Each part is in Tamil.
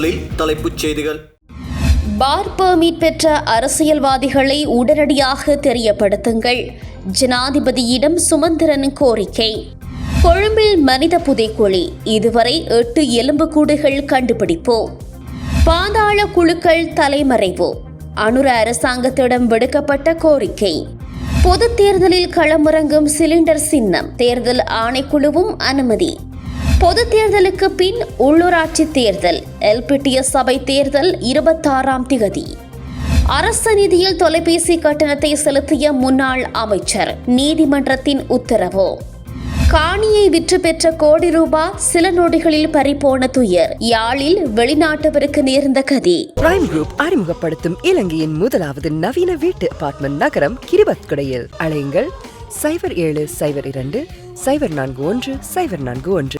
முதலில் தலைப்புச் செய்திகள். பார் பெர்மிட் பெற்ற அரசியல்வாதிகளை உடனடியாக தெரியப்படுத்துங்கள். ஜனாதிபதியிடம் சுமந்திரன் கோரிக்கை. கொழும்பில் மனித புதைக்குழி இதுவரை எட்டு எலும்புக்கூடுகள் கண்டுபிடிப்பு. பாதாள குழுக்கள் தலைமறைவு. அனுர அரசாங்கத்திடம் விடுக்கப்பட்ட கோரிக்கை. பொதுத் தேர்தலில் களமிறங்கும் சிலிண்டர் சின்னம். தேர்தல் ஆணைக்குழுவும் அனுமதி. பொது தேர்தலுக்கு பின் உள்ளூராட்சி தேர்தல் எல்பிடிஎஸ் சபை தேர்தல் இருபத்தாறாம் திகதி. அரசு நிதியில் தொலைபேசி கட்டணத்தை செலுத்திய முன்னாள் அமைச்சர் நீதிமன்றத்தின் உத்தரவு. காணியை விற்று பெற்ற கோடி ரூபாய் சில நொடிகளில் பறிபோன துயர் யாழில் வெளிநாட்டவருக்கு நேர்ந்த கதி. பிரைம் குரூப் அறிமுகப்படுத்தும் இலங்கையின் முதலாவது நவீன வீட்டு அபார்ட்மெண்ட் நகரம் கிரிபத்குடையில். அலையுங்கள். சைபர் ஏழு சைபர் இரண்டு சைபர் நான்கு ஒன்று சைபர் நான்கு ஒன்று.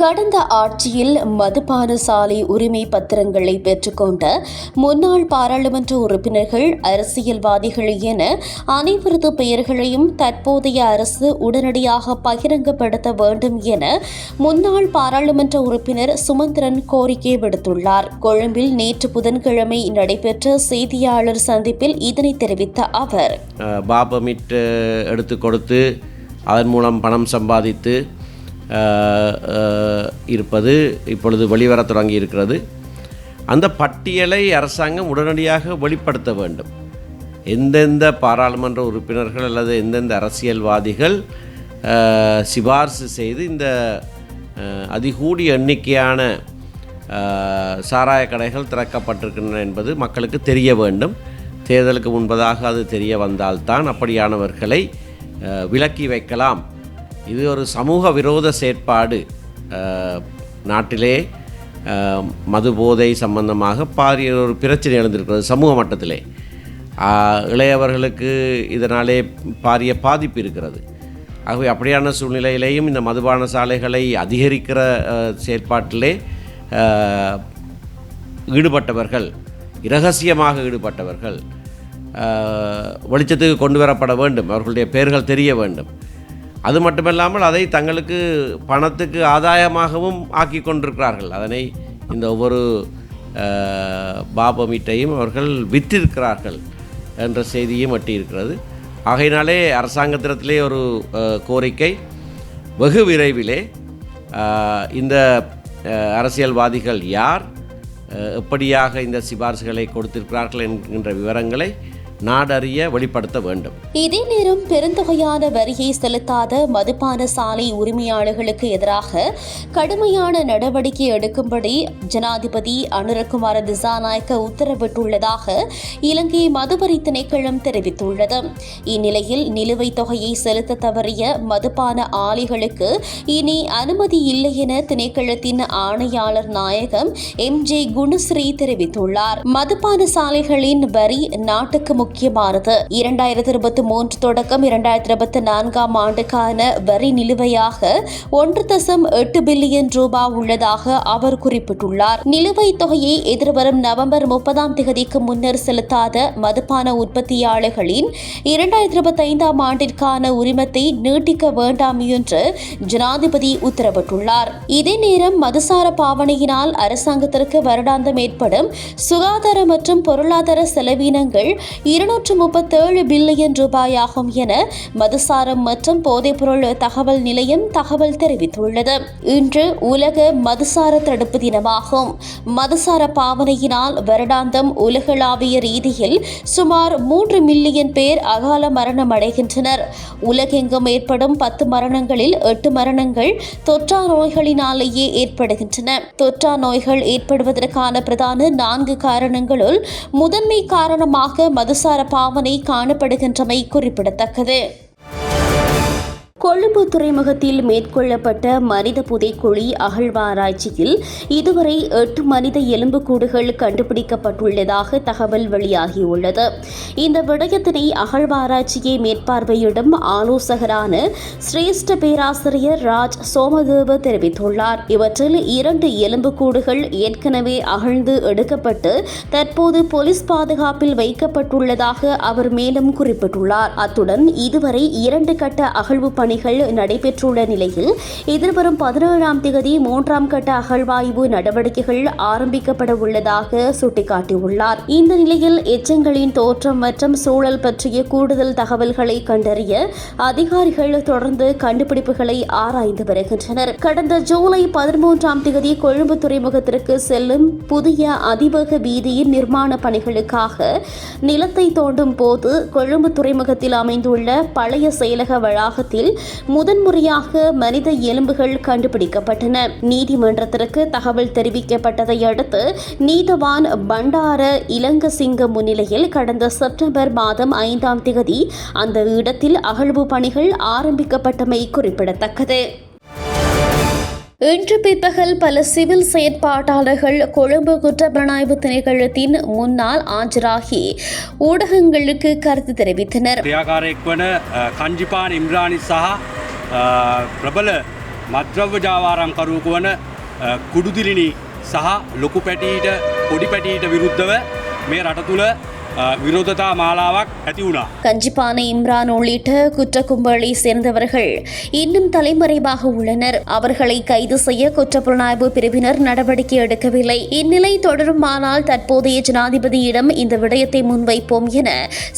கடந்த ஆட்சியில் மதுபான சாலை உரிமை பத்திரங்களை பெற்றுக்கொண்ட முன்னாள் பாராளுமன்ற உறுப்பினர்கள் அரசியல்வாதிகள் என அனைவரது பெயர்களையும் தற்போதைய அரசு உடனடியாக பகிரங்கப்படுத்த வேண்டும் என முன்னாள் பாராளுமன்ற உறுப்பினர் சுமந்திரன் கோரிக்கை விடுத்துள்ளார். கொழும்பில் நேற்று புதன்கிழமை நடைபெற்ற செய்தியாளர் சந்திப்பில் இதனை தெரிவித்த அவர் பாபமிட் எடுத்து கொடுத்து அதன் மூலம் பணம் சம்பாதித்து இருப்பது இப்பொழுது வெளிவரத் தொடங்கி இருக்கிறது அந்த பட்டியலை அரசாங்கம் உடனடியாக வெளிப்படுத்த வேண்டும். எந்தெந்த பாராளுமன்ற உறுப்பினர்கள் அல்லது எந்தெந்த அரசியல்வாதிகள் சிபார்சு செய்து இந்த அதிகூடிய எண்ணிக்கையான சாராய கடைகள் திறக்கப்பட்டிருக்கின்றன என்பது மக்களுக்கு தெரிய வேண்டும். தேர்தலுக்கு முன்பதாக அது தெரிய வந்தால்தான் அப்படியானவர்களை விலக்கி வைக்கலாம். இது ஒரு சமூக விரோத செயற்பாடு நாட்டிலே மது போதை சம்பந்தமாக பாரிய ஒரு பிரச்சனை எழுந்திருக்கிறது சமூக மட்டத்திலே. இளையவர்களுக்கு இதனாலே பாரிய பாதிப்பு இருக்கிறது. ஆகவே அப்படியான சூழ்நிலையிலேயும் இந்த மதுபான சாலைகளை அதிகரிக்கிற செயற்பாட்டிலே ஈடுபட்டவர்கள் இரகசியமாக ஈடுபட்டவர்கள் வெளிச்சத்துக்கு கொண்டு வரப்பட வேண்டும். அவர்களுடைய பெயர்கள் தெரிய வேண்டும். அது மட்டுமல்லாமல் அதை தங்களுக்கு பணத்துக்கு ஆதாயமாகவும் ஆக்கி கொண்டிருக்கிறார்கள். அதனை இந்த ஒவ்வொரு அஹ், பாபமீட்டையும் அவர்கள் விற்றிருக்கிறார்கள் என்ற செய்தியும் எட்டியிருக்கிறது ஆகையினாலே அரசாங்கத்திடத்திலே ஒரு கோரிக்கை. வெகு விரைவிலே இந்த அரசியல்வாதிகள் யார் எப்படியாக இந்த சிபார்சுகளை கொடுத்திருக்கிறார்கள் என்கின்ற விவரங்களை நாடறிய வெளிப்படுத்த வேண்டும். இதே நேரம் பெருந்தொகையான வரியை செலுத்தாத மதுபான சாலை உரிமையாளர்களுக்கு எதிராக கடுமையான நடவடிக்கை எடுக்கும்படி ஜனாதிபதி அனுரகுமார திசாநாயக்க உத்தரவிட்டுள்ளதாக இலங்கை மதுவரி திணைக்களம் தெரிவித்துள்ளது. இந்நிலையில் நிலுவைத் தொகையை செலுத்த தவறிய மதுபான ஆலைகளுக்கு இனி அனுமதி இல்லை என திணைக்களத்தின் ஆணையாளர் நாயகம் எம் ஜே குணஸ்ரீ தெரிவித்துள்ளார். மதுபான சாலைகளின் வரி நாட்டுக்கு முக்கியமானது இரண்டாயிரத்தி இருபத்தி மூன்று தொடக்கம் இரண்டாயிரத்தி இருபத்தி நான்காம் ஆண்டுக்கான வரி நிலுவையாக ஒன்று தசம் எட்டு பில்லியன் ரூபாய் உள்ளதாக அவர் குறிப்பிட்டுள்ளார். நிலுவைத் தொகையை எதிர்வரும் நவம்பர் முப்பதாம் தேதிக்கு முன்னர் செலுத்தாத மதுபான உற்பத்தியாளர்களின் இரண்டாயிரத்தி இருபத்தி ஐந்தாம் ஆண்டிற்கான உரிமத்தை நீட்டிக்க வேண்டாம் என்று ஜனாதிபதி உத்தரவிட்டுள்ளார். இதே நேரம் மதுசார பாவனையினால் அரசாங்கத்திற்கு வருடாந்தம் ஏற்படும் சுகாதார மற்றும் பொருளாதார செலவினங்கள் இருநூற்று முப்பத்தேழு பில்லியன் ரூபாயாகும் என மதுசாரம் மற்றும் போதைப்பொருள் தகவல் நிலையம் தகவல் தெரிவித்துள்ளது. இன்று உலக மதுசார தடுப்பு தினமாகும். மதுசார பாவனையினால் வருடாந்தம் உலகளாவிய ரீதியில் சுமார் மூன்று மில்லியன் பேர் அகால மரணம் அடைகின்றனர். உலகெங்கும் ஏற்படும் பத்து மரணங்களில் எட்டு மரணங்கள் தொற்றா நோய்களினாலேயே ஏற்படுகின்றன. தொற்றா நோய்கள் ஏற்படுவதற்கான பிரதான நான்கு காரணங்களுள் முதன்மை காரணமாக மதுசார பாவனை காணப்படுகின்றமை குறிப்பிடத்தக்கது. கொழும்பு துறைமுகத்தில் மேற்கொள்ளப்பட்ட மனித புதைக்குழி அகழ்வாராய்ச்சியில் இதுவரை எட்டு மனித எலும்புக்கூடுகள் கண்டுபிடிக்கப்பட்டுள்ளதாக தகவல் வெளியாகியுள்ளது. இந்த விடயத்தினை அகழ்வாராய்ச்சியை மேற்பார்வையிடும் ஆலோசகரான சிரேஷ்ட பேராசிரியர் ராஜ் சோமதேவ தெரிவித்துள்ளார். இவற்றில் இரண்டு எலும்புக்கூடுகள் ஏற்கனவே அகழ்ந்து எடுக்கப்பட்டு தற்போது போலீஸ் பாதுகாப்பில் வைக்கப்பட்டுள்ளதாக அவர் மேலும் குறிப்பிட்டுள்ளார். அத்துடன் இதுவரை இரண்டு கட்ட அகழ்வு பணிகள் நடைபெற்றுள்ள நிலையில் எதிர்வரும் பதினேழாம் தேதி மூன்றாம் கட்ட அகழ்வாய்வு நடவடிக்கைகள் ஆரம்பிக்கப்பட உள்ளதாக சுட்டிக்காட்டியுள்ளார். இந்த நிலையில் எச்சங்களின் தோற்றம் மற்றும் சூழல் பற்றிய கூடுதல் தகவல்களை கண்டறிய அதிகாரிகள் தொடர்ந்து கண்டுபிடிப்புகளை ஆராய்ந்து வருகின்றனர். கடந்த ஜூலை பதிமூன்றாம் தேதி கொழும்பு துறைமுகத்திற்கு செல்லும் புதிய அதிவேக வீதியின் நிர்மாண பணிகளுக்காக நிலத்தை தோண்டும் போது கொழும்பு துறைமுகத்தில் அமைந்துள்ள பழைய செயலக வளாகத்தில் முதன்முறையாக மனித எலும்புகள் கண்டுபிடிக்கப்பட்டன. நீதிமன்றத்திற்கு தகவல் தெரிவிக்கப்பட்டதை அடுத்து நீதவான் பண்டார இலங்கசிங்க முன்னிலையில் கடந்த செப்டம்பர் மாதம் ஐந்தாம் தேதி அந்த இடத்தில் அகழ்வு பணிகள் ஆரம்பிக்கப்பட்டமை குறிப்பிடத்தக்கது. இன்று பிற்பகல் பல சிவில் செயற்பாட்டாளர்கள் கொழும்பு குற்றப்புலனாய்வு திணைக்களத்தின் முன்னால் ஆஜராகி ஊடகங்களுக்கு கருத்து தெரிவித்தனர் ක්‍රියාකාරයෙක් වන කංජිපාන ඉම්රාණි සහ අ, ප්‍රබල මද්‍රව්‍ය ජාවාරම්කරුවකු වන අ, කුඩුදිලිනි සහ ලොකු පැටීට පොඩි පැටීට විරුද්ධව මේ රට තුළ අ, විරෝධතා මාලාවක් ඇති වුණා. கஞ்சிப்பானை இம்ரான் உள்ளிட்ட குற்ற கும்பலை சேர்ந்தவர்கள் இன்னும் தலைமறைவாக உள்ளனர் அவர்களை கைது செய்ய குற்றப்புலனாய்வு பிரிவினர் நடவடிக்கை எடுக்கவில்லை இந்நிலை தொடருமானால் தற்போதைய ஜனாதிபதியிடம் இந்த விடயத்தை முன்வைப்போம் என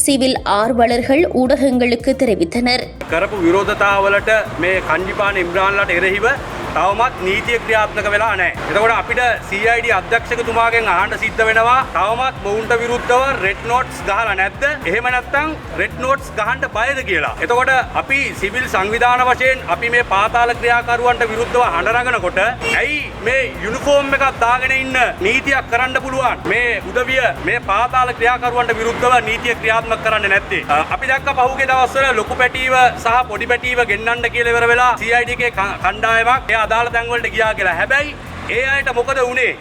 சிவில் ஆர்வலர்கள் ஊடகங்களுக்கு தெரிவித்தனர் කරපු විරෝධතාවලට මේ කංජිපාන ඉම්රාන්ලට එරෙහිව තවමත් නීතිය ක්‍රියාත්මක වෙලා නෑ. එතකොට අපිට CID අධ්‍යක්ෂකතුමාගෙන් අහන්න සිද්ධ වෙනවා තවමත් මොවුන්ට විරුද්ධව රෙඩ් නෝට්ස් ගහලා නැද්ද? එහෙම නැත්නම් රෙඩ් නෝට්ස් ගහන්න බයද කියලා. එතකොට අපි සිවිල් සංවිධාන වශයෙන් අපි මේ පාතාල ක්‍රියාකරුවන්ට විරුද්ධව හඬනගනකොට ඇයි මේ යුනිෆෝම් එකක් දාගෙන ඉන්න නීතියක් කරන්න පුළුවන්. මේ උදවිය මේ පාතාල ක්‍රියාකරුවන්ට විරුද්ධව නීතිය ක්‍රියාත්මක කරන්න නැත්තේ. අ, අපි දැක්ක පහුගිය දවස්වල ලොකු පැටීව සහ පොඩි පැටීව ගෙන්නන්න කියලා ඉවර වෙලා CID එකේ ක- කණ්ඩායමක් ඒ අදාළ තැන්වලට ගියා කියලා. හැබැයි ඒ අයට මොකද වුනේ?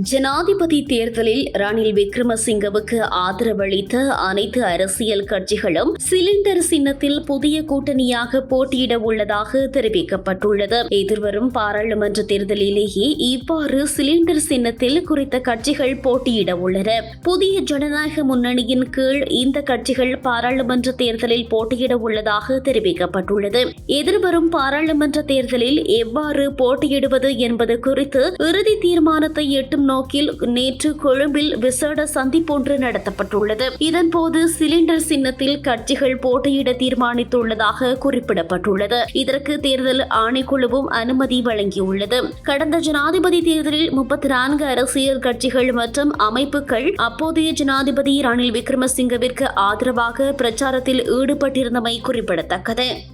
ஜனாதிபதி தேர்தலில் ரணில் விக்ரமசிங்கவுக்கு ஆதரவளித்த அனைத்து அரசியல் கட்சிகளும் சிலிண்டர் சின்னத்தில் புதிய கூட்டணியாக போட்டியிட உள்ளதாக தெரிவிக்கப்பட்டுள்ளது. எதிர்வரும் பாராளுமன்ற தேர்தலிலேயே இவ்வாறு சிலிண்டர் சின்னத்தில் குறித்த கட்சிகள் போட்டியிட உள்ளன. புதிய ஜனநாயக முன்னணியின் கீழ் இந்த கட்சிகள் பாராளுமன்ற தேர்தலில் போட்டியிட உள்ளதாக தெரிவிக்கப்பட்டுள்ளது. எதிர்வரும் பாராளுமன்ற தேர்தலில் எவ்வாறு போட்டியிடுவது என்பது குறித்து இறுதி தீர்மானத்தை எட்டும் நோக்கில் நேற்று கொழும்பில் விசேட சந்திப்பொன்று நடத்தப்பட்டுள்ளது. இதன்போது சிலிண்டர் சின்னத்தில் கட்சிகள் போட்டியிட தீர்மானித்துள்ளதாக குறிப்பிடப்பட்டுள்ளது. இதற்கு தேர்தல் ஆணைக்குழுவும் அனுமதி வழங்கியுள்ளது. கடந்த ஜனாதிபதி தேர்தலில் முப்பத்தி நான்கு அரசியல் கட்சிகள் மற்றும் அமைப்புகள் அப்போதைய ஜனாதிபதி ரணில் விக்ரமசிங்கவிற்கு ஆதரவாக பிரச்சாரத்தில் ஈடுபட்டிருந்தமை குறிப்பிடத்தக்கது.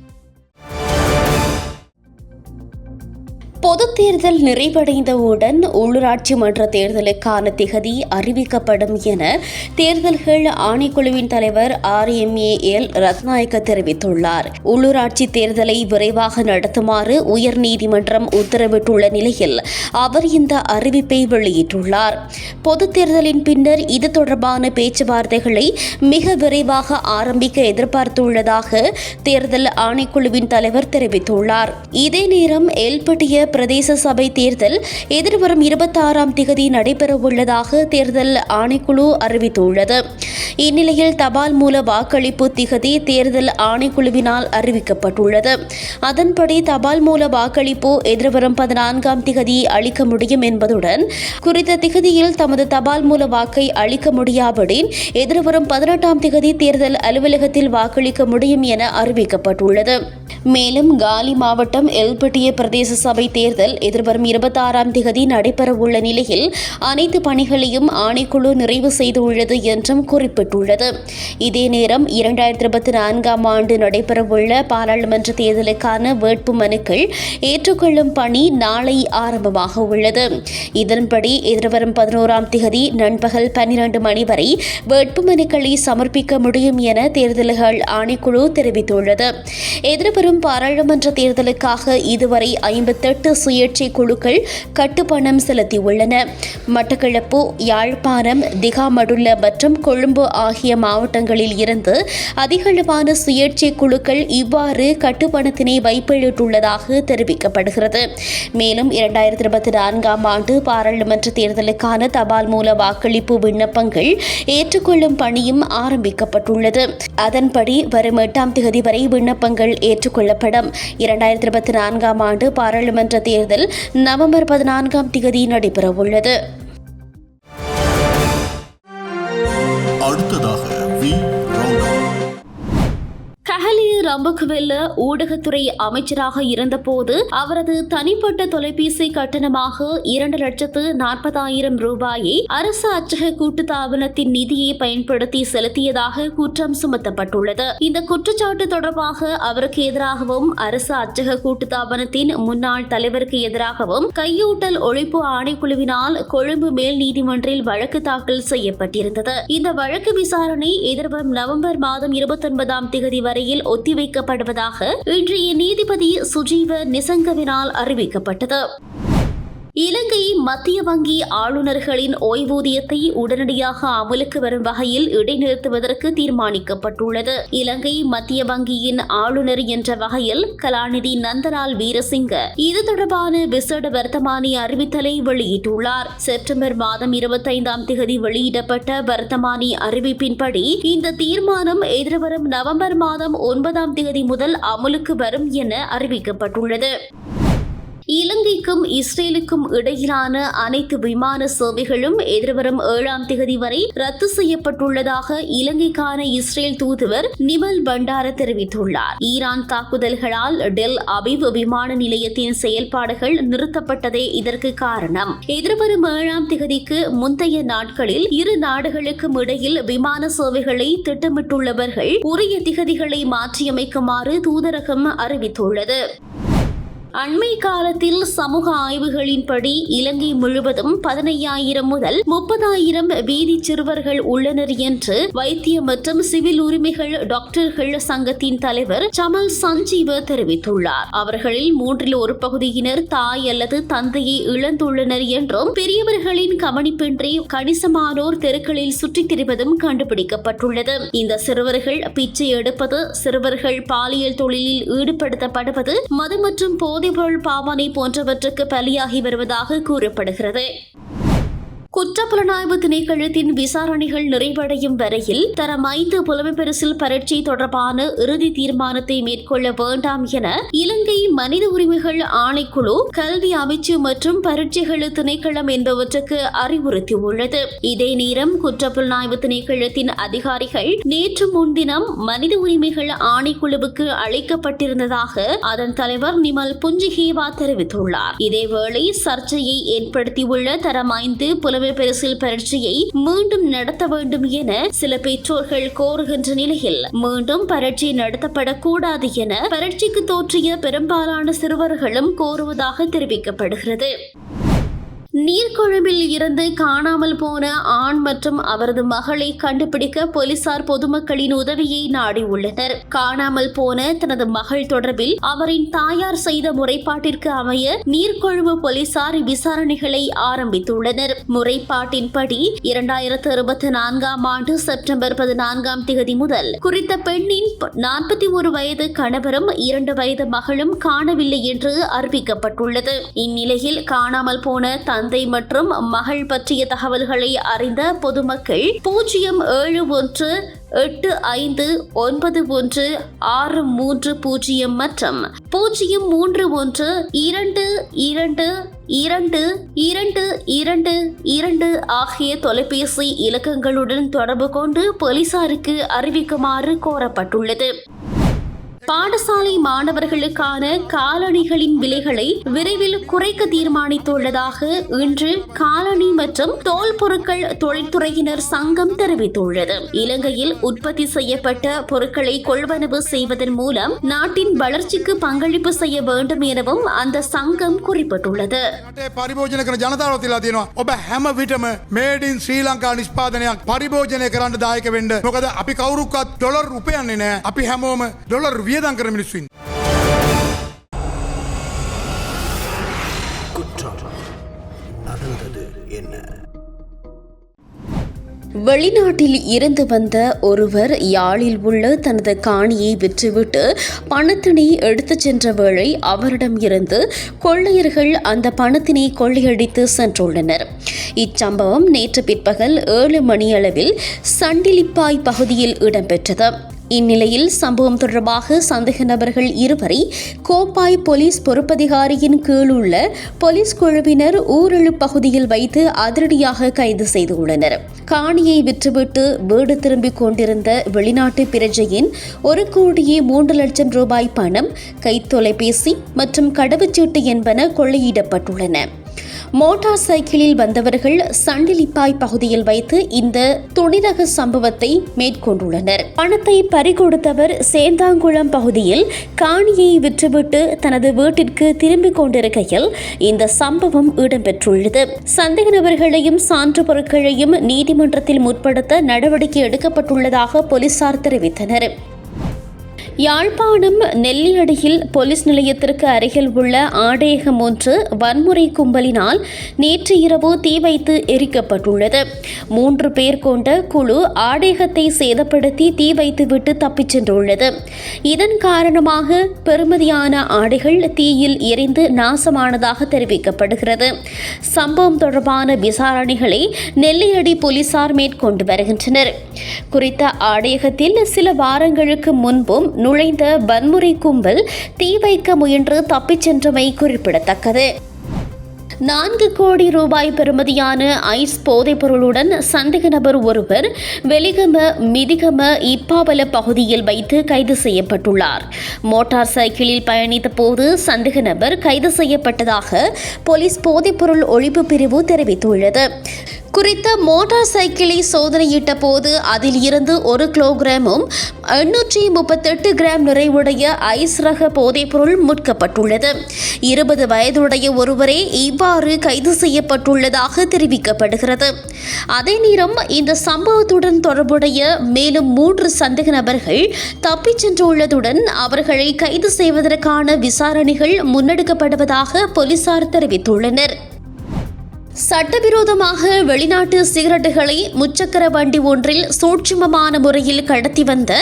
பொது தேர்தல் நிறைவடைந்தவுடன் உள்ளூராட்சி மன்ற தேர்தலுக்கான திகதி அறிவிக்கப்படும் என தேர்தல்கள் ஆணைக்குழுவின் தலைவர் R M A L Ratnayake தெரிவித்துள்ளார். உள்ளூராட்சி தேர்தலை விரைவாக நடத்துமாறு உயர்நீதிமன்றம் உத்தரவிட்டுள்ள நிலையில் அவர் இந்த அறிவிப்பை வெளியிட்டுள்ளார். பொதுத் தேர்தலின் பின்னர் இது தொடர்பான பேச்சுவார்த்தைகளை மிக விரைவாக ஆரம்பிக்க எதிர்பார்த்துள்ளதாக தேர்தல் ஆணைக்குழுவின் தலைவர் தெரிவித்துள்ளார். இதே நேரம் எல்பட்டிய பிரதேச சபை தேர்தல் எதிர்வரும் இருபத்தாறாம் திகதி நடைபெறவுள்ளதாக தேர்தல் ஆணைக்குழு அறிவித்துள்ளது. இந்நிலையில் தபால் மூல வாக்களிப்பு திகதி தேர்தல் ஆணைக்குழுவினால் அறிவிக்கப்பட்டுள்ளது. அதன்படி தபால் மூல வாக்களிப்பு எதிர்வரும் பதினான்காம் திகதி அளிக்க முடியும் என்பதுடன் குறித்த திகதியில் தமது தபால் மூல வாக்கை அளிக்க முடியாவிடின் எதிர்வரும் பதினெட்டாம் திகதி தேர்தல் அலுவலகத்தில் வாக்களிக்க முடியும் என அறிவிக்கப்பட்டுள்ளது. மேலும் காலி மாவட்டம் எல்பட்டிய பிரதேச சபை தேர்தல் தேர்தல் எதிர்வரும் இருபத்தாறாம் திகதி நடைபெறவுள்ள நிலையில் அனைத்து பணிகளையும் ஆணைக்குழு நிறைவு செய்துள்ளது என்றும் குறிப்பிட்டுள்ளது. இதே நேரம் இரண்டாயிரத்தி இருபத்தி நான்காம் ஆண்டு நடைபெறவுள்ள பாராளுமன்ற தேர்தலுக்கான வேட்பு மனுக்கள் ஏற்றுக்கொள்ளும் பணி நாளை ஆரம்பமாக உள்ளது. இதன்படி எதிர்வரும் பதினோராம் திகதி நண்பகல் பன்னிரண்டு மணி வரை வேட்பு மனுக்களை சமர்ப்பிக்க முடியும் என தேர்தல்கள் ஆணைக்குழு தெரிவித்துள்ளது. எதிர்வரும் பாராளுமன்ற தேர்தலுக்காக இதுவரை ஐம்பத்தெட்டு சுயேட்சை குழுக்கள் கட்டுப்பணம் செலுத்தியுள்ளன. மட்டக்களப்பு யாழ்ப்பாணம் திகாமடுல்ல மற்றும் கொழும்பு ஆகிய மாவட்டங்களில் இருந்து அதிகளவான சுயேட்சை குழுக்கள் இவ்வாறு கட்டுப்பணத்தினை வைப்பிலிட்டுள்ளதாக தெரிவிக்கப்படுகிறது. மேலும் இரண்டாயிரத்தி இருபத்தி நான்காம் ஆண்டு பாராளுமன்ற தேர்தலுக்கான தபால் மூல வாக்களிப்பு விண்ணப்பங்கள் ஏற்றுக்கொள்ளும் பணியும் ஆரம்பிக்கப்பட்டுள்ளது. அதன்படி வரும் எட்டாம் தேதி வரை விண்ணப்பங்கள் ஏற்றுக்கொள்ளப்படும். இரண்டாயிரத்தி இருபத்தி நான்காம் ஆண்டு பாராளுமன்ற தேர்தல் நவம்பர் பதினான்காம் தேதி நடைபெறவுள்ளது. கஹலி ரம்புக்வெல்ல ஊடகத்துறை அமைச்சராக இருந்தபோது அவரது தனிப்பட்ட தொலைபேசி கட்டணமாக இரண்டு லட்சத்து நாற்பதாயிரம் ரூபாயை அரசு அச்சக கூட்டுத்தாபனத்தின் நிதியை பயன்படுத்தி செலுத்தியதாக குற்றம் சுமத்தப்பட்டுள்ளது. இந்த குற்றச்சாட்டு தொடர்பாக அவருக்கு எதிராகவும் அரசு அச்சக கூட்டுத்தாபனத்தின் முன்னாள் தலைவருக்கு எதிராகவும் கையூட்டல் ஒழிப்பு ஆணைக்குழுவினால் கொழும்பு மேல் நீதிமன்றில் வழக்கு தாக்கல் செய்யப்பட்டிருந்தது. இந்த வழக்கு விசாரணை எதிர்வரும் நவம்பர் மாதம் இருபத்தொன்பதாம் தேதி வரையில் ஒத்திவைக்கப்படுவதாக இன்றைய நீதிபதி சுஜீவ நிசங்கவினால் அறிவிக்கப்பட்டது. இலங்கை மத்திய வங்கி ஆளுநர்களின் ஓய்வூதியத்தை உடனடியாக அமலுக்கு வரும் வகையில் இடைநிறுத்துவதற்கு தீர்மானிக்கப்பட்டுள்ளது. இலங்கை மத்திய வங்கியின் ஆளுநர் என்ற வகையில் கலாநிதி நந்தலால் வீரசிங்க இது தொடர்பான விசேட வர்த்தமானி அறிவித்தலை வெளியிட்டுள்ளார். செப்டம்பர் மாதம் இருபத்தைந்தாம் தேதி வெளியிடப்பட்ட வர்த்தமானி அறிவிப்பின்படி இந்த தீர்மானம் எதிர்வரும் நவம்பர் மாதம் ஒன்பதாம் தேதி முதல் அமலுக்கு வரும் என அறிவிக்கப்பட்டுள்ளது. இலங்கைக்கும் இஸ்ரேலுக்கும் இடையிலான அனைத்து விமான சேவைகளும் எதிர்வரும் ஏழாம் தேதி வரை ரத்து செய்யப்பட்டுள்ளதாக இலங்கைக்கான இஸ்ரேல் தூதுவர் நிமல் பண்டார தெரிவித்துள்ளார். ஈரான் தாக்குதல்களால் டெல் அபிவ் விமான நிலையத்தின் செயல்பாடுகள் நிறுத்தப்பட்டதே இதற்கு காரணம். எதிர்வரும் ஏழாம் திகதிக்கு முந்தைய நாட்களில் இரு நாடுகளுக்கும் இடையில் விமான சேவைகளை திட்டமிட்டுள்ளவர்கள் உரிய திகதிகளை மாற்றியமைக்குமாறு தூதரகம் அறிவித்துள்ளது. அண்மை காலத்தில் சமூக ஆய்வுகளின்படி இலங்கை முழுவதும் பதினையாயிரம் முதல் முப்பதாயிரம் வீதி சிறுவர்கள் உள்ளனர் என்று வைத்திய மற்றும் சிவில் உரிமைகள் டாக்டர்கள் சங்கத்தின் தலைவர் சமல் சஞ்சீவ தெரிவித்துள்ளார். அவர்களில் மூன்றில் ஒரு பகுதியினர் தாய் அல்லது தந்தையை இழந்துள்ளனர் என்றும் பெரியவர்களின் கவனிப்பின்றி கணிசமானோர் தெருக்களில் சுற்றித் திரிவதும் கண்டுபிடிக்கப்பட்டுள்ளது. இந்த சிறுவர்கள் பிச்சை எடுப்பது சிறுவர்கள் பாலியல் தொழிலில் ஈடுபடுத்தப்படுவது மது மற்றும் போதைப்பொருள் பாவனை போன்றவற்றுக்கு பலியாகி வருவதாக கூறப்படுகிறது. குற்றப்புலனாய்வு திணைக்களத்தின் விசாரணைகள் நிறைவடையும் வரையில் தரம் ஐந்து புலமைப்பரிசில் பரீட்சை தொடர்பான இறுதி தீர்மானத்தை மேற்கொள்ள வேண்டாம் என இலங்கை மனித உரிமைகள் ஆணைக்குழு கல்வி அமைச்சு மற்றும் பரீட்சைகள் திணைக்களம் என்பவற்றுக்கு அறிவுறுத்தியுள்ளது. இதே நேரம் குற்றப்புலனாய்வு திணைக்களத்தின் அதிகாரிகள் நேற்று முன்தினம் மனித உரிமைகள் ஆணைக்குழுவுக்கு அழைக்கப்பட்டிருந்ததாக அதன் தலைவர் நிமல் புஞ்சிஹேவா தெரிவித்துள்ளார். இதேவேளை சர்ச்சையை ஏற்படுத்தியுள்ள தரம் ஐந்து புலமை பரிசில் பரீட்சையை மீண்டும் நடத்த வேண்டும் என சில பெற்றோர்கள் கோருகின்ற நிலையில் மீண்டும் பரீட்சை நடத்தப்படக்கூடாது என பரீட்சைக்கு தோற்றிய பெரும்பாலான சிறுவர்களும் கோருவதாக தெரிவிக்கப்படுகிறது. நீர்கொழும்பில் இருந்து காணாமல் போன ஆண் மற்றும் அவரது மகளை கண்டுபிடிக்க போலீசார் பொதுமக்களின் உதவியை நாடியுள்ளனர் காணாமல் போன தனது மகள் தொடர்பில் அவரின் தாயார் செய்த முறைப்பாட்டிற்கு அமைய நீர்கொழும்பு போலீசார் விசாரணைகளை ஆரம்பித்துள்ளனர். முறைப்பாட்டின்படி இரண்டாயிரத்து இருபத்தி நான்காம் ஆண்டு செப்டம்பர் பதினான்காம் தேதி முதல் குறித்த பெண்ணின் நாற்பத்தி ஒரு வயது கணவரும் இரண்டு வயது மகளும் காணவில்லை என்று அறிவிக்கப்பட்டுள்ளது. இந்நிலையில் காணாமல் போன தந்தை மற்றும் மகள் பற்றிய தகவல்களை அறிந்த பொதுமக்கள் பூஜ்ஜியம் ஏழு ஒன்று எட்டு ஐந்து ஒன்பது ஒன்று ஆறு மூன்று பூஜ்ஜியம் மற்றும் பூஜ்ஜியம் மூன்று ஒன்று இரண்டு இரண்டு இரண்டு இரண்டு இரண்டு இரண்டு ஆகிய தொலைபேசி இலக்கங்களுடன் தொடர்பு கொண்டு போலீசாருக்கு அறிவிக்குமாறு கோரப்பட்டுள்ளது. பாடசாலை மாணவர்களுக்கான காலணிகளின் விலைகளை விரைவில் குறைக்க தீர்மானித்துள்ளதாக இன்று காலணி மற்றும் தோல் பொருட்கள் தொழில்துறையினர் சங்கம் தெரிவித்துள்ளது இலங்கையில் உற்பத்தி செய்யப்பட்ட பொருட்களை கொள்வனவு செய்வதன் மூலம் நாட்டின் வளர்ச்சிக்கு பங்களிப்பு செய்ய வேண்டும் எனவும் அந்த சங்கம் குறிப்பிட்டுள்ளது රටේ පරිභෝජන කරන ජනතාව තිලා තියෙනවා ඔබ හැම විටම මේඩින් ශ්‍රී ලංකා නිෂ්පාදනයක් පරිභෝජනය කරන්න දායක වෙන්ඩ මොකද අපි කවරුක්කත් ඩොලර් රුපයන්නේ නෑ අපි හැමෝම ඩොලර් වියදන් வேதாங்கர மினிஸ்வின் குற்றம் வெளிநாட்டில் இருந்து வந்த ஒருவர் யாழில் உள்ள தனது காணியை விற்றுவிட்டு பணத்தினை எடுத்துச் சென்ற வேளை அவரிடம் இருந்து கொள்ளையர்கள் அந்த பணத்தினை கொள்ளையடித்து சென்றுள்ளனர். இச்சம்பவம் நேற்று பிற்பகல் ஏழு மணியளவில் சண்டிலிப்பாய் பகுதியில் இடம்பெற்றது. இந்நிலையில் சம்பவம் தொடர்பாக சந்தேக நபர்கள் இருவரை கோப்பாய் போலீஸ் பொறுப்பதிகாரியின் கீழ் உள்ள போலீஸ் குழுவினர் ஊரழு பகுதியில் வைத்து அதிரடியாக கைது செய்துள்ளனர். காணியை விற்றுவிட்டு வீடு திரும்பிக் கொண்டிருந்த வெளிநாட்டு பிரஜையின் ஒரு கோடியே மூன்று லட்சம் ரூபாய் பணம் கைத்தொலைபேசி மற்றும் கடவுச்சீட்டு என்பன கொள்ளையிடப்பட்டுள்ளன. மோட்டார் சைக்கிளில் வந்தவர்கள் சண்டிலிப்பாய் பகுதியில் வைத்து இந்த துணிரக சம்பவத்தை மேற்கொண்டுள்ளனர். பணத்தை பறிகொடுத்தவர் சேந்தாங்குளம் பகுதியில் காணியை விற்றுவிட்டு தனது வீட்டிற்கு திரும்பிக் கொண்டிருக்கையில் இந்த சம்பவம் இடம்பெற்றுள்ளது. சந்தேக நபர்களையும் சான்று பொருட்களையும் நீதிமன்றத்தில் முற்படுத்த நடவடிக்கை எடுக்கப்பட்டுள்ளதாக போலீசார் தெரிவித்தனர். யாழ்ப்பாணம் நெல்லியடியில் போலீஸ் நிலையத்திற்கு அருகில் உள்ள ஆடையகம் ஒன்று வன்முறை கும்பலினால் நேற்று இரவு தீ வைத்து எரிக்கப்பட்டுள்ளது. மூன்று பேர் கொண்ட குழு ஆடையகத்தை சேதப்படுத்தி தீ வைத்துவிட்டு தப்பிச் சென்றுள்ளது. இதன் காரணமாக பெறுமதியான ஆடைகள் தீயில் எரிந்து நாசமானதாக தெரிவிக்கப்படுகிறது. சம்பவம் தொடர்பான விசாரணைகளை நெல்லியடி போலீசார் மேற்கொண்டு வருகின்றனர். குறித்த ஆடையகத்தில் சில வாரங்களுக்கு முன்பும் நுழைந்த வன்முறை கும்பல் தீ வைக்க முயன்று தப்பிச் சென்றமை குறிப்பிடத்தக்கது. நான்கு கோடி ரூபாய் பெறுமதியான ஐஸ் போதைப்பொருளுடன் சந்தேக நபர் ஒருவர் வெலிகம மிதிகம இப்பாவல பகுதியில் வைத்து கைது செய்யப்பட்டுள்ளார். மோட்டார் சைக்கிளில் பயணித்த போது சந்தேக நபர் கைது செய்யப்பட்டதாக போலீஸ் போதைப்பொருள் ஒழிப்பு பிரிவு தெரிவித்துள்ளது. குறித்த மோட்டார் சைக்கிளை சோதனையிட்ட போது அதில் இருந்து ஒரு கிலோகிராமும் எண்ணூற்றி முப்பத்தெட்டு கிராம் நிறைவுடைய ஐஸ் ரக போதைப்பொருள் முட்கப்பட்டுள்ளது. இருபது வயதுடைய ஒருவரே இவ்வாறு கைது செய்யப்பட்டுள்ளதாக தெரிவிக்கப்படுகிறது. அதே நேரம் இந்த சம்பவத்துடன் தொடர்புடைய மேலும் மூன்று சந்தேக நபர்கள் தப்பிச் சென்றுள்ளதுடன் அவர்களை கைது செய்வதற்கான விசாரணைகள் முன்னெடுக்கப்படுவதாக போலீசார் தெரிவித்துள்ளனர். சட்டவிரோதமாக வெளிநாட்டு சிகரெட்டுகளை முச்சக்கர வண்டி ஒன்றில் சூட்சுமமான முறையில் கடத்தி வந்த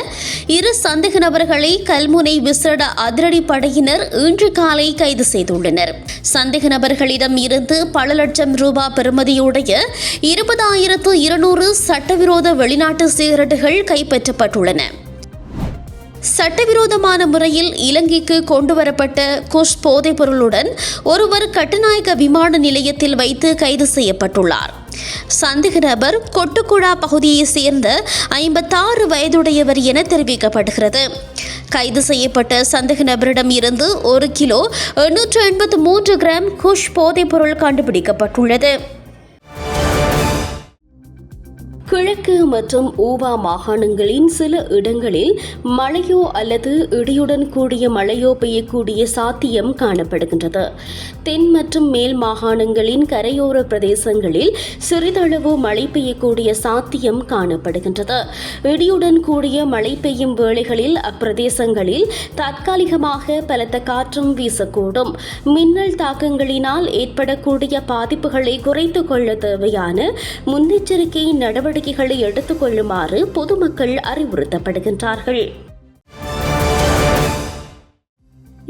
இரு சந்தேக நபர்களை கல்முனை விசேட அதிரடி படையினர் இன்று காலை கைது செய்துள்ளனர். சந்தேக நபர்களிடம் இருந்து பல லட்சம் ரூபாய் பெறுமதியுடைய இருபதாயிரத்து இருநூறு சட்டவிரோத வெளிநாட்டு சிகரெட்டுகள் கைப்பற்றப்பட்டுள்ளன. சட்டவிரோதமான முறையில் இலங்கைக்கு கொண்டுவரப்பட்ட குஷ் போதைப் பொருளுடன் ஒருவர் கட்டுநாயக்க விமான நிலையத்தில் வைத்து கைது செய்யப்பட்டுள்ளார். சந்தேக நபர் கொட்டுக்குழா பகுதியைச் சேர்ந்த ஐம்பத்தாறு வயதுடையவர் என தெரிவிக்கப்படுகிறது. கைது செய்யப்பட்ட சந்தேக நபரிடம் இருந்து ஒரு கிலோ எண்ணூற்று எண்பத்து மூன்று கிராம் குஷ் போதைப் பொருள் கண்டுபிடிக்கப்பட்டுள்ளது. கிழக்கு மற்றும் ஊவா மாகாணங்களின் சில இடங்களில் மழையோ அல்லது இடியுடன் கூடிய மழையோ பெய்யக்கூடிய சாத்தியம் காணப்படுகின்றது. தென் மற்றும் மேல் மாகாணங்களின் கரையோர பிரதேசங்களில் சிறிதளவு மழை பெய்யக்கூடிய சாத்தியம் காணப்படுகின்றது. இடியுடன் கூடிய மழை பெய்யும் வேளைகளில் அப்பிரதேசங்களில் தற்காலிகமாக பலத்த காற்றும் வீசக்கூடும். மின்னல் தாக்கங்களினால் ஏற்படக்கூடிய பாதிப்புகளை குறைத்துக் கொள்ள தேவையான முன்னெச்சரிக்கை நடவடிக்கை நடவடிக்கைகளை எடுத்துக் கொள்ளுமாறு பொதுமக்கள் அறிவுறுத்தப்படுகின்றார்கள்.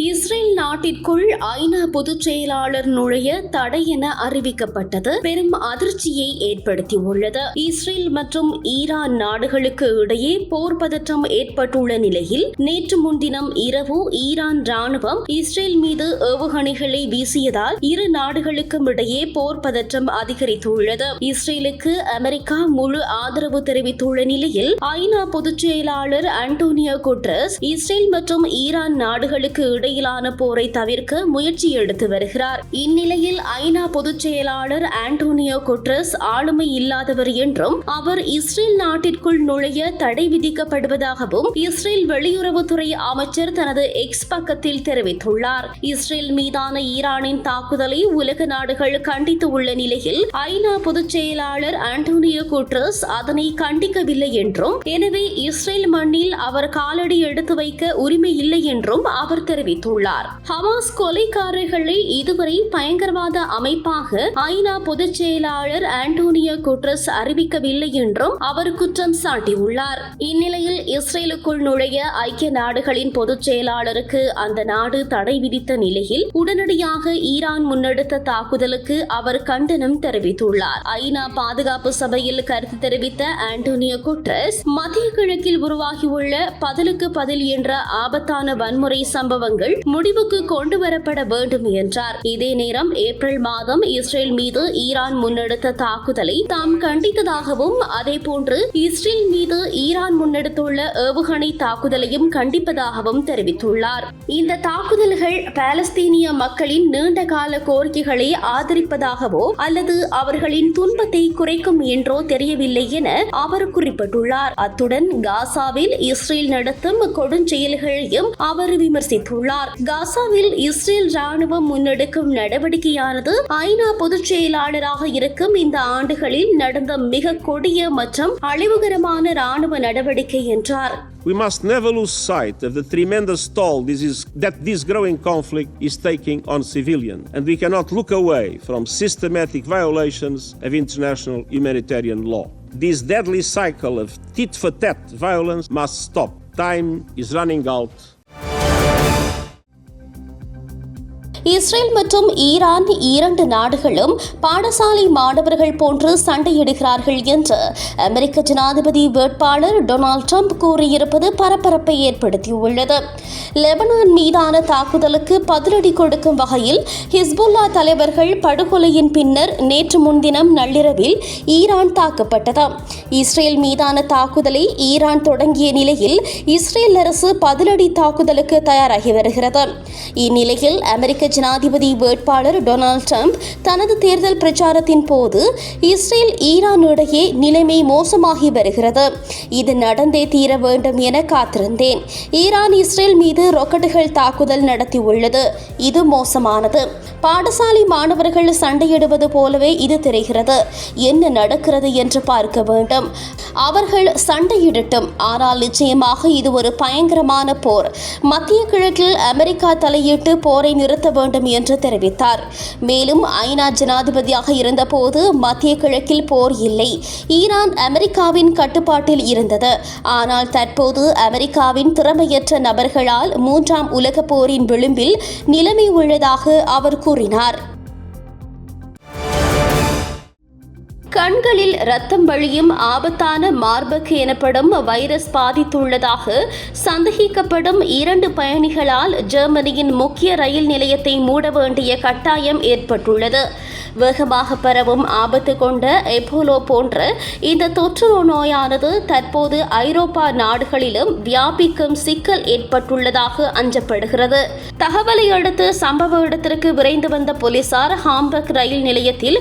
இஸ்ரேல் நாட்டிற்குள் ஐநா பொதுச் செயலாளர் நுழைய தடை என அறிவிக்கப்பட்டது. பெரும் அதிர்ச்சியை ஏற்படுத்தியுள்ளது. இஸ்ரேல் மற்றும் ஈரான் நாடுகளுக்கு இடையே போர் பதற்றம் ஏற்பட்டுள்ள நிலையில் நேற்று முன்தினம் இரவு ஈரான் ராணுவம் இஸ்ரேல் மீது ஏவுகணைகளை வீசியதால் இரு நாடுகளுக்கும் இடையே போர் பதற்றம் அதிகரித்துள்ளது. இஸ்ரேலுக்கு அமெரிக்கா முழு ஆதரவு தெரிவித்துள்ள நிலையில் ஐநா பொதுச் செயலாளர் அண்டோனியோ குட்ரஸ் இஸ்ரேல் மற்றும் ஈரான் நாடுகளுக்கு இடையிலான போரை தவிர்க்க முயற்சி எடுத்து வருகிறார். இந்நிலையில் ஐநா பொதுச் செயலாளர் ஆண்டோனியோ குட்ரஸ் ஆளுமை இல்லாதவர் என்றும் அவர் இஸ்ரேல் நாட்டிற்குள் நுழைய தடை விதிக்கப்படுவதாகவும் இஸ்ரேல் வெளியுறவுத்துறை அமைச்சர் தனது எக்ஸ் பக்கத்தில் தெரிவித்துள்ளார். இஸ்ரேல் மீதான ஈரானின் தாக்குதலை உலக நாடுகள் கண்டித்து உள்ள நிலையில் ஐநா பொதுச் செயலாளர் ஆண்டோனியோ குட்ரஸ் அதனை கண்டிக்கவில்லை என்றும் எனவே இஸ்ரேல் மண்ணில் அவர் காலடி எடுத்து வைக்க உரிமை இல்லை என்றும் அவர் தெரிவித்தார் தெரிவித்துள்ளார் ஹமாஸ் கொலைக்காரர்களை இதுவரை பயங்கரவாத அமைப்பாக ஐநா பொதுச் செயலாளர் ஆண்டோனியோ குட்ரஸ் அறிவிக்கவில்லை என்றும் அவர் குற்றம் சாட்டியுள்ளார். இந்நிலையில் இஸ்ரேலுக்குள் நுழைய ஐக்கிய நாடுகளின் பொதுச் செயலாளருக்கு அந்த நாடு தடை விதித்த நிலையில் உடனடியாக ஈரான் முன்னெடுத்த தாக்குதலுக்கு அவர் கண்டனம் தெரிவித்துள்ளார். ஐநா பாதுகாப்பு சபையில் கருத்து தெரிவித்த ஆண்டோனியோ குட்ரஸ் மத்திய கிழக்கில் உருவாகியுள்ள பதிலுக்கு பதில் என்ற ஆபத்தான வன்முறை சம்பவங்கள் முடிவுக்கு கொண்டு வரப்பட வேண்டும் என்றார். இதே நேரம் ஏப்ரல் மாதம் இஸ்ரேல் மீது ஈரான் முன்னெடுத்த தாக்குதலை தாம் கண்டித்ததாகவும் அதேபோன்று இஸ்ரேல் மீது ஈரான் முன்னெடுத்துள்ள ஏவுகணை தாக்குதலையும் கண்டிப்பதாகவும் தெரிவித்துள்ளார். இந்த தாக்குதல்கள் பாலஸ்தீனிய மக்களின் நீண்டகால கோரிக்கைகளை ஆதரிப்பதாகவோ அல்லது அவர்களின் துன்பத்தை குறைக்கும் என்றோ தெரியவில்லை என அவர் குறிப்பிட்டுள்ளார். அத்துடன் காசாவில் இஸ்ரேல் நடத்தும் கொடுஞ்செயல்களையும் அவர் விமர்சித்துள்ளார். காசாவில் இஸ்ரேல் ராணுவம் முன்னெடுக்கும் நடவடிக்கையானது ஐநா பொதுச் செயலாளராக இருக்கும் இந்த ஆண்டுகளில் நடந்த மிக கொடிய மற்றும் அழிவுகரமான ராணுவ நடவடிக்கை என்றார் We must never lose sight of the tremendous toll this is, that this growing conflict is taking on civilians, and we cannot look away from systematic violations of international humanitarian law. This deadly cycle of tit for tat violence must stop. Time is running out. Israel மற்றும் ஈரான் இரண்டு நாடுகளும் பாடசாலை மாணவர்கள் போன்று சண்டையிடுகிறார்கள் என்று அமெரிக்க ஜனாதிபதி வேட்பாளர் டொனால்ட் ட்ரம்ப் கூறியிருப்பது பரபரப்பை ஏற்படுத்தியுள்ளது. லெபனான் மீதான தாக்குதலுக்கு பதிலடி கொடுக்கும் வகையில் ஹிஸ்புல்லா தலைவர்கள் படுகொலையின் பின்னர் நேற்று முன்தினம் நள்ளிரவில் ஈரான் தாக்கப்பட்டது. இஸ்ரேல் மீதான தாக்குதலை ஈரான் தொடங்கிய நிலையில் இஸ்ரேல் அரசு பதிலடி தாக்குதலுக்கு தயாராகி வருகிறது. இந்நிலையில் அமெரிக்க ஜனாதிபதி வேட்பாளர் டொனால்ட் ட்ரம்ப் தனது தேர்தல் பிரச்சாரத்தின் போது இஸ்ரேல் ஈரான் இடையே நிலைமை மோசமாகி வருகிறது. இது நடந்தே தீர வேண்டும் என காத்திருந்தேன். ஈரான் இஸ்ரேல் மீது ராக்கெட்டுகள் தாக்குதல் நடத்தியுள்ளது. இது மோசமானது. பாடசாலை மாணவர்கள் சண்டையிடுவது போலவே இது தெரிகிறது. என்ன நடக்கிறது என்று பார்க்க வேண்டும். அவர்கள் சண்டையிடட்டும். ஆனால் நிச்சயமாக இது ஒரு பயங்கரமான போர். மத்திய கிழக்கில் அமெரிக்கா தலையிட்டு போரை நிறுத்த வேண்டும் என்று தெரிவித்தார். மேலும் ஐநா ஜனாதிபதியாக இருந்தபோது மத்திய கிழக்கில் போர் இல்லை. ஈரான் அமெரிக்காவின் கட்டுப்பாட்டில் இருந்தது. ஆனால் தற்போது அமெரிக்காவின் திறமையற்ற நபர்களால் மூன்றாம் உலகப் போரின் விளிம்பில் நிலைமை உள்ளதாக அவர் கூறினார். கண்களில் ரத்தம் வழியும் ஆபத்தான மார்பக் எனப்படும் வைரஸ் பாதித்துள்ளதாக சந்தேகிக்கப்படும் இரண்டு பயணிகளால் ஜெர்மனியின் முக்கிய ரயில் நிலையத்தை மூட வேண்டிய கட்டாயம் ஏற்பட்டுள்ளது. வேகமாக பரவும் ஆபத்து கொண்ட எபோலோ போன்ற இந்த தொற்று நோயானது தற்போது ஐரோப்பா நாடுகளிலும் வியாபிக்கும் சிக்கல் ஏற்பட்டுள்ளதாக அஞ்சப்படுகிறது. தகவலை அடுத்து சம்பவ இடத்திற்கு விரைந்து வந்த போலீசார் ஹாம்பர்க் ரயில் நிலையத்தில்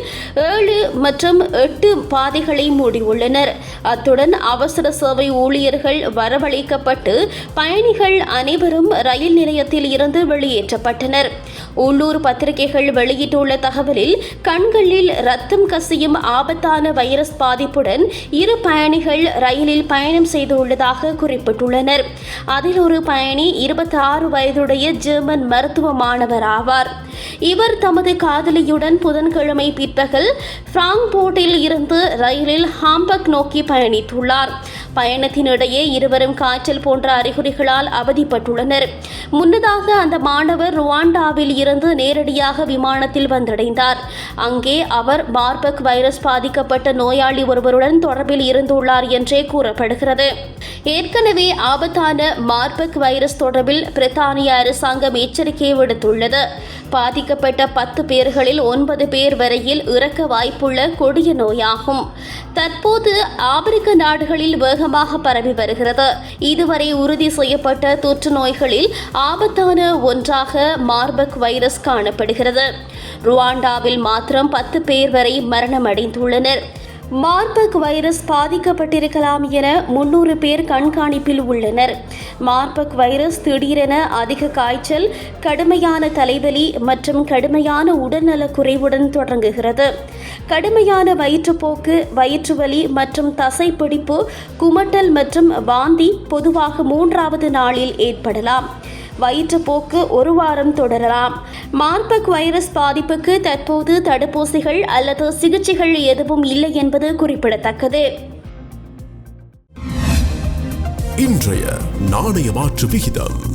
ஏழு மற்றும் எட்டு பாதைகளை மூடியுள்ளனர். அத்துடன் அவசர சேவை ஊழியர்கள் வரவழைக்கப்பட்டு பயணிகள் அனைவரும் ரயில் நிலையத்தில் இருந்து வெளியேற்றப்பட்டனர். உள்ளூர் பத்திரிகைகள் வெளியிட்டுள்ள தகவலில் கண்களில் ரத்தம் கசியும் ஆபத்தான வைரஸ் பாதிப்புடன் இரு பயணிகள் ரயிலில் பயணம் செய்துள்ளதாக குறிப்பிட்டுள்ளனர். அதில் ஒரு பயணி இருபத்தி ஆறு வயதுடைய ஜெர்மன் மருத்துவ மாணவர் ஆவார். இவர் தமது காதலியுடன் புதன்கிழமை பிற்பகல் பிராங்க்போர்ட்டில் இருந்து ரயிலில் ஹாம்பக் நோக்கி பயணித்துள்ளார். பயணத்தினிடையே இருவரும் காய்ச்சல் போன்ற அறிகுறிகளால் அவதிப்பட்டுள்ளனர். முன்னதாக அந்த மாணவர் ருவாண்டாவில் இருந்து நேரடியாக விமானத்தில் வந்தடைந்தார். அங்கே அவர் மார்பக் வைரஸ் பாதிக்கப்பட்ட நோயாளி ஒருவருடன் தொடர்பில் இருந்துள்ளார் என்றே கூறப்படுகிறது. ஏற்கனவே ஆபத்தான மார்பக் வைரஸ் தொடர்பில் பிரித்தானிய அரசாங்கம் எச்சரிக்கை விடுத்துள்ளது. பாதிக்கப்பட்ட பத்து பேர்களில் ஒன்பது பேர் வரையில் இறக்க வாய்ப்புள்ள கொடிய நோயாகும். தற்போது ஆப்பிரிக்க நாடுகளில் வேகமாக பரவி வருகிறது. இதுவரை உறுதி செய்யப்பட்ட தொற்று நோய்களில் ஆபத்தான ஒன்றாக மார்பக் வைரஸ் காணப்படுகிறது. ருவாண்டாவில் மாத்திரம் பத்து பேர் வரை மரணமடைந்துள்ளனர். மார்பக் வைரஸ் பாதிக்கப்பட்டிருக்கலாம் என முன்னூறு பேர் கண்காணிப்பில் உள்ளனர். மார்பக் வைரஸ் திடீரென அதிக காய்ச்சல் கடுமையான தலைவலி மற்றும் கடுமையான உடல்நலக் குறைவுடன் தொடங்குகிறது. கடுமையான வயிற்றுப்போக்கு வயிற்றுவலி மற்றும் தசைப்பிடிப்பு குமட்டல் மற்றும் வாந்தி பொதுவாக மூன்றாவது நாளில் ஏற்படலாம். வயிற்றுப்போக்கு ஒரு வாரம் தொடரலாம். மார்பக் வைரஸ் பாதிப்புக்கு தற்போது தடுப்பூசிகள் அல்லது சிகிச்சைகள் எதுவும் இல்லை என்பது குறிப்பிடத்தக்கது. இன்றைய நாணய மாற்று விகிதம்.